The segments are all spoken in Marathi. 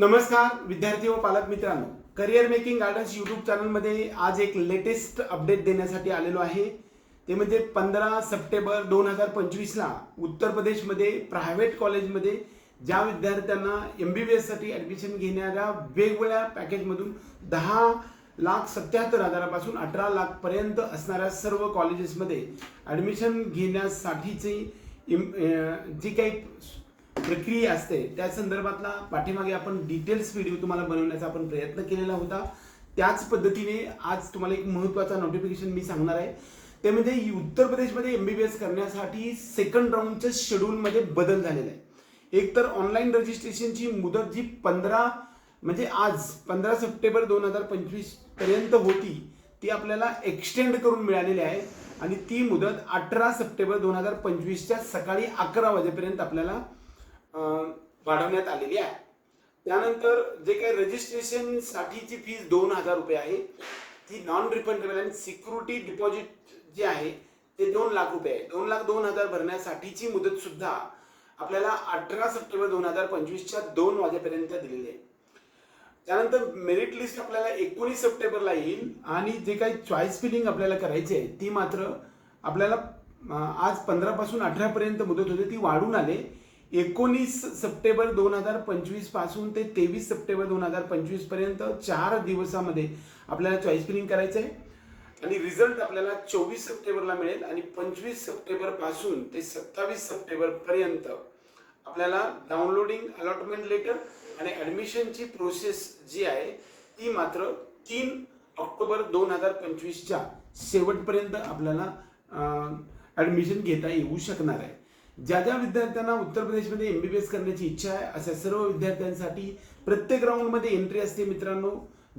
नमस्कार विद्यार्थी व पालक मित्रांनो. करिअर मेकिंग गार्डन्स यूट्यूब चॅनलमध्ये आज एक लेटेस्ट अपडेट देण्यासाठी आलेलो आहे. ते म्हणजे पंधरा सप्टेंबर दोन हजार पंचवीसला उत्तर प्रदेशमध्ये प्रायव्हेट कॉलेजमध्ये ज्या विद्यार्थ्यांना एम बी बी एससाठी ॲडमिशन घेणाऱ्या वेगवेगळ्या पॅकेजमधून दहा लाख सत्याहत्तर हजारापासून अठरा लाखपर्यंत असणाऱ्या सर्व कॉलेजेसमध्ये ॲडमिशन घेण्यासाठीची इम जी काही प्रक्रिया असते. त्या संदर्भातला पाठीमागे आपण डिटेल्स व्हिडिओ तुम्हाला बनवण्याचा आपण प्रयत्न केलेला होता. त्याच पद्धतीने आज तुम्हाला एक महत्त्वाचा नोटिफिकेशन मी सांगणार आहे. ते म्हणजे उत्तर प्रदेशमध्ये एम बी बी एस करण्यासाठी सेकंड राऊंडच्या शेड्यूलमध्ये बदल झालेला आहे. एक तर ऑनलाईन रजिस्ट्रेशनची मुदत जी पंधरा म्हणजे आज पंधरा सप्टेंबर दोन हजार पंचवीसपर्यंत होती ती आपल्याला एक्सटेंड करून मिळालेली आहे. आणि ती मुदत अठरा सप्टेंबर दोन हजार पंचवीसच्या सकाळी अकरा वाजेपर्यंत आपल्याला वाढवण्यात आलेली आहे. त्यानंतर जे काही रजिस्ट्रेशनसाठीची फीस दोन हजार रुपये आहे ती नॉन रिफंडेबल आणि सिक्युरिटी डिपॉझिट जे आहे ते दोन लाख रुपये आहे. दोन लाख दोन हजार भरण्यासाठीची मुदत सुद्धा आपल्याला अठरा सप्टेंबर दोन हजार पंचवीसच्या दोन वाजेपर्यंत दिलेली आहे. त्यानंतर मेरिट लिस्ट आपल्याला एकोणीस सप्टेंबरला येईल आणि जे काही चॉईस फिलिंग आपल्याला करायची आहे ती मात्र आपल्याला आज पंधरापासून अठरापर्यंत मुदत होती ती वाढून आले. एकोणीस सप्टेंबर दोन हजार पंचवीसपासून ते तेवीस सप्टेंबर दोन हजार पंचवीसपर्यंत चार दिवसामध्ये आपल्याला चॉईस फिलिंग करायचं आहे. आणि रिझल्ट आपल्याला चोवीस सप्टेंबरला मिळेल आणि पंचवीस सप्टेंबरपासून ते सत्तावीस सप्टेंबर पर्यंत आपल्याला डाउनलोडिंग अलॉटमेंट लेटर आणि ॲडमिशनची प्रोसेस जी आहे ती मात्र तीन ऑक्टोबर दोन हजार पंचवीसच्या शेवटपर्यंत आपल्याला ॲडमिशन घेता येऊ शकणार आहे. ज्या ज्या विद्यार्थ्यांना उत्तर प्रदेशमध्ये एम बी बी एस करण्याची इच्छा आहे अशा सर्व विद्यार्थ्यांसाठी प्रत्येक राऊंडमध्ये एंट्री असते मित्रांनो.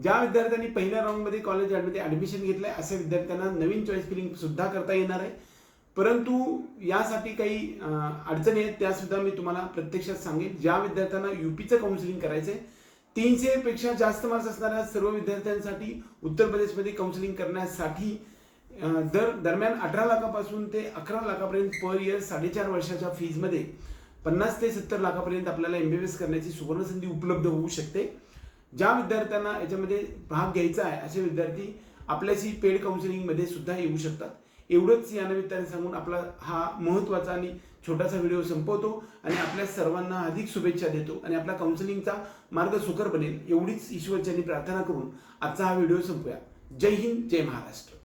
ज्या विद्यार्थ्यांनी पहिल्या राऊंडमध्ये कॉलेजमध्ये ॲडमिशन घेतलं आहे अशा विद्यार्थ्यांना नवीन चॉईस फिलिंग सुद्धा करता येणार आहे. परंतु यासाठी काही अडचणी आहेत त्यासुद्धा मी तुम्हाला प्रत्यक्षात सांगेन. ज्या विद्यार्थ्यांना युपीचं काउन्सिलिंग करायचं आहे तीनशे पेक्षा जास्त मार्क्स असणाऱ्या सर्व विद्यार्थ्यांसाठी उत्तर प्रदेशमध्ये काउन्सिलिंग करण्यासाठी दर दरम्यान अठरा लाखापासून ते अकरा लाखापर्यंत पर इयर साडेचार वर्षाच्या फीजमध्ये पन्नास ते सत्तर लाखापर्यंत आपल्याला एम बी बी एस करण्याची सुवर्णसंधी उपलब्ध होऊ शकते. ज्या विद्यार्थ्यांना याच्यामध्ये भाग घ्यायचा आहे असे विद्यार्थी आपल्याशी पेड काउन्सिलिंगमध्ये सुद्धा येऊ शकतात. एवढंच या निमित्ताने सांगून आपला हा महत्त्वाचा आणि छोटासा व्हिडिओ संपवतो आणि आपल्या सर्वांना अधिक शुभेच्छा देतो आणि आपला काउन्सिलिंगचा मार्ग सुकर बनेल एवढीच ईश्वरच्यानी प्रार्थना करून आजचा हा व्हिडिओ संपूया. जय हिंद जय महाराष्ट्र.